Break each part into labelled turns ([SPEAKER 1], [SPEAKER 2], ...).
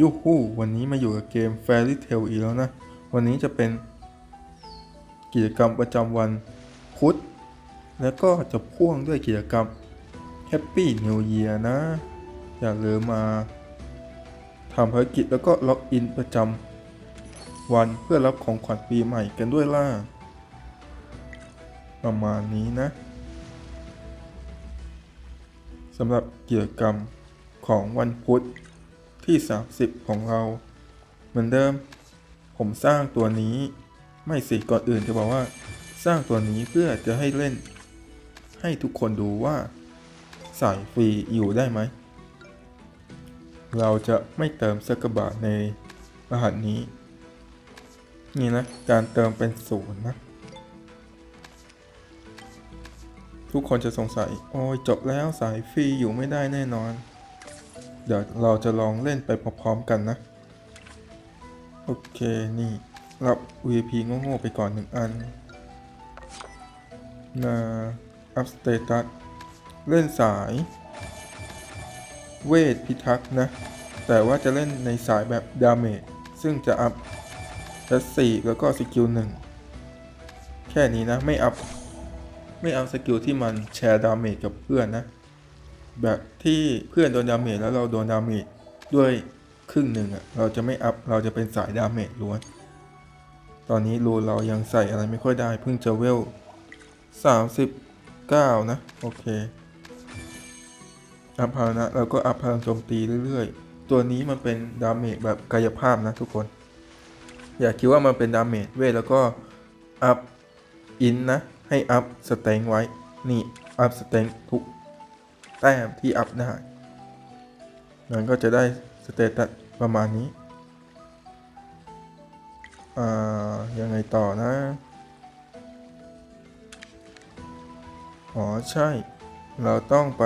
[SPEAKER 1] ยูฮูวันนี้มาอยู่กับเกม Fairy Tail อีกแล้วนะ วันนี้จะเป็นกิจกรรมประจำวันพุธ แล้วก็จะพ่วงด้วยกิจกรรม Happy New Year นะ อย่าลืมมาทำภารกิจแล้วก็ล็อกอินประจำวันเพื่อรับของขวัญปีใหม่กันด้วยล่ะ ประมาณนี้นะสำหรับกิจกรรมของวันพุธ ที่ 30 ของเรา เหมือนเดิม ผมสร้างตัวนี้ไม่สิก่อนอื่นจะบอกว่า สร้างตัวนี้เพื่อจะให้เล่น ให้ทุกคนดูว่าสายฟรีอยู่ได้ไหม เราจะไม่เติมสักบาทในรหัสนี้ นี่นะ การเติมเป็นศูนย์นะ ทุกคนจะสงสัย โอ้ยจบแล้วสายฟรีอยู่ไม่ได้แน่นอน เดี๋ยวเราจะลองเล่นไปพร้อมๆกันนะ โอเคนี่รับ VP โง่ๆไปก่อนหนึ่งอันนาอัพสเตตัสเล่นสาย เวทพิทักษ์นะ แต่ว่าจะเล่นในสายแบบดาเมจซึ่งจะอัพดัสสี่แล้วก็สกิลหนึ่งแค่นี้นะ ไม่อัพ ไม่เอาสกิลที่มันแชร์ดาเมจกับเพื่อนนะ แบบที่เพื่อนโดนดาเมจแล้วเราโดนดาเมจด้วยครึ่งหนึ่งอะ่ะเราจะไม่อัพเราจะเป็นสายดาเมจล้วน ตอนนี้รูเรายังใส่อะไรไม่ค่อยได้เพิ่งจะเวล 39 นะ โอเค อัพพานะเราก็อัพพลังโจมตีเรื่อยๆ ตัวนี้มันเป็นดาเมจแบบกายภาพนะทุกคน อย่าคิดว่ามันเป็นดาเมจเวทแล้วก็อัพอินนะ ให้อัพสเต็งไว้ นี่ อัพสเต็งทุก แต้มที่อัพได้มันก็จะได้สเตตัสประมาณนี้ อ่า ยังไงต่อนะ อ๋อ ใช่ เราต้องไป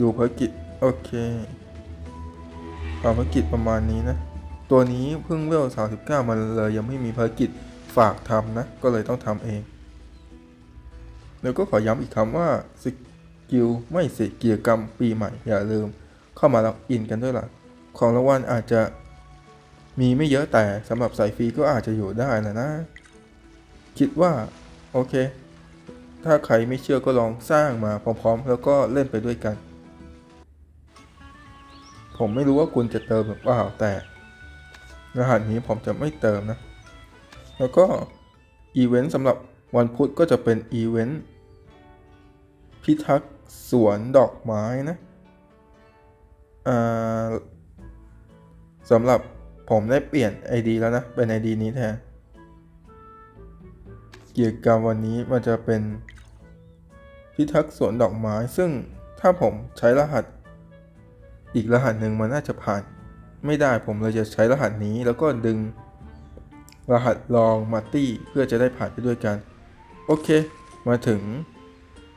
[SPEAKER 1] ดูภารกิจ โอเคภารกิจประมาณนี้นะ ตัวนี้เพิ่งเวล 39 มันเลยยังไม่มีภารกิจฝากทำนะ ก็เลยต้องทำเอง แล้วก็ขอย้ำอีกคำว่าสกิลไม่เสิกิจกรรมปีใหม่ อย่าลืม เข้ามาล็อกอินกันด้วยล่ะ ของรางวัลอาจจะมีไม่เยอะแต่สำหรับสายฟรีก็อาจจะอยู่ได้นะนะ คิดว่า โอเค ถ้าใครไม่เชื่อก็ลองสร้างมาพร้อมๆ แล้วก็เล่นไปด้วยกัน ผมไม่รู้ว่าคุณจะเติมหรือเปล่าแต่รหัสนี้ผมจะไม่เติมนะ แล้วก็อีเวนต์สำหรับ วันพุธก็จะเป็นอีเวนต์พิทักษ์สวนดอกไม้นะสำหรับผมได้เปลี่ยน ID แล้วนะ เป็น ID นี้แทนกิจกรรมวันนี้มันจะเป็นพิทักษ์สวนดอกไม้ ซึ่งถ้าผมใช้รหัส อีกรหัสหนึ่งมันน่าจะผ่าน ไม่ได้ผมเลยจะใช้รหัสนี้แล้วก็ดึงรหัสลองมาตี้เพื่อจะได้ผ่านไปด้วยกัน โอเค มาถึง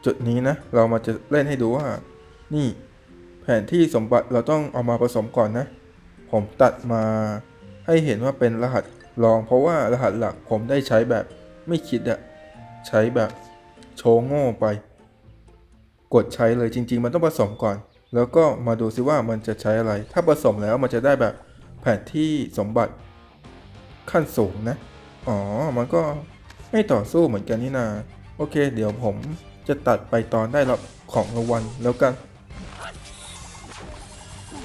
[SPEAKER 1] จุดนี้นะ เรามาจะเล่นให้ดูว่า นี่แผนที่สมบัติเราต้องเอามาผสมก่อนนะ ผมตัดมาให้เห็นว่าเป็นรหัสลอง เพราะว่ารหัสหลักผมได้ใช้แบบไม่คิดอะใช้แบบโชว์โง่ไป กดใช้เลยจริง ๆ มันต้องผสมก่อน แล้วก็มาดูซิว่ามันจะใช้อะไร ถ้าผสมแล้วมันจะได้แบบแผนที่สมบัติขั้นสูงนะ อ๋อ มันก็ ไม่ต่อสู้เหมือนกันนี่นา โอเค เดี๋ยวผมจะตัดไปตอนได้รับของรางวัลแล้วกัน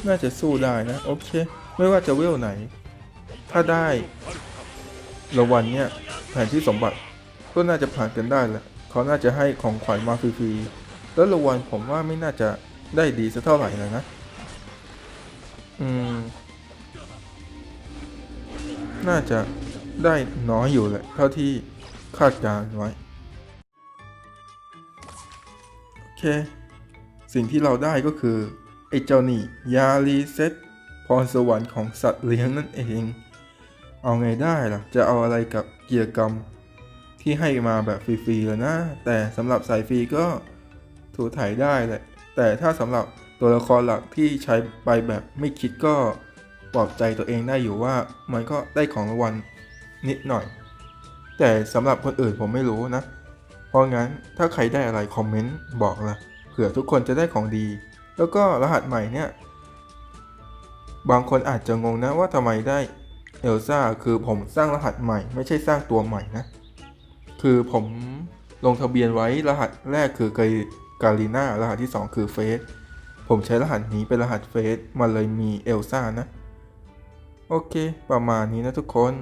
[SPEAKER 1] น่าจะสู้ได้นะ โอเค ไม่ว่าจะเวลไหน ถ้าได้รางวัลเนี่ยแผนที่สมบัติก็น่าจะผ่านกันได้แหละเขาน่าจะให้ของขวัญมาฟรีๆแล้วรางวัลผมว่าไม่น่าจะได้ดีสักเท่าไหร่นะนะ อืม น่าจะได้น้อยอยู่แหละเท่าที่ คาดการไว้ โอเค สิ่งที่เราได้ก็คือ ไอ้เจ้านี่ยารีเซ็ตพรสวรรค์ของสัตว์เลี้ยงนั่นเอง เอาไงได้ล่ะ จะเอาอะไรกับเกียรกรรม ที่ให้มาแบบฟรีๆแล้วนะ แต่สำหรับสายฟรีก็ถูถ่ายได้แหละ แต่ถ้าสำหรับตัวละครหลักที่ใช้ไปแบบไม่คิดก็ปลอบใจตัวเองได้อยู่ว่ามันก็ได้ของรางวัลนิดหน่อย แต่สำหรับคนอื่นผมไม่รู้นะ เพราะงั้นถ้าใครได้อะไรคอมเมนต์บอกละเผื่อทุกคนจะได้ของดี แล้วก็รหัสใหม่เนี่ย บางคนอาจจะงงนะว่าทำไมได้เอลซ่าคือผมสร้างรหัสใหม่ ไม่ใช่สร้างตัวใหม่นะ คือผมลงทะเบียนไว้รหัสแรกคือการีนารหัสที่ 2 คือเฟสผมใช้รหัสนี้เป็นรหัสเฟสมันเลยมีเอลซ่านะ โอเค ประมาณนี้นะทุกคน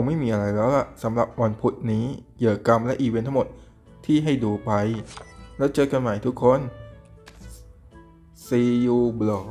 [SPEAKER 1] งไม่มีอะไรแล้วล่ะสำหรับวันพุธนี้เหยื่อกรรมและอีเวนต์ทั้งหมดที่ให้ดูไป แล้วเจอกันใหม่ทุกคน see you บลอ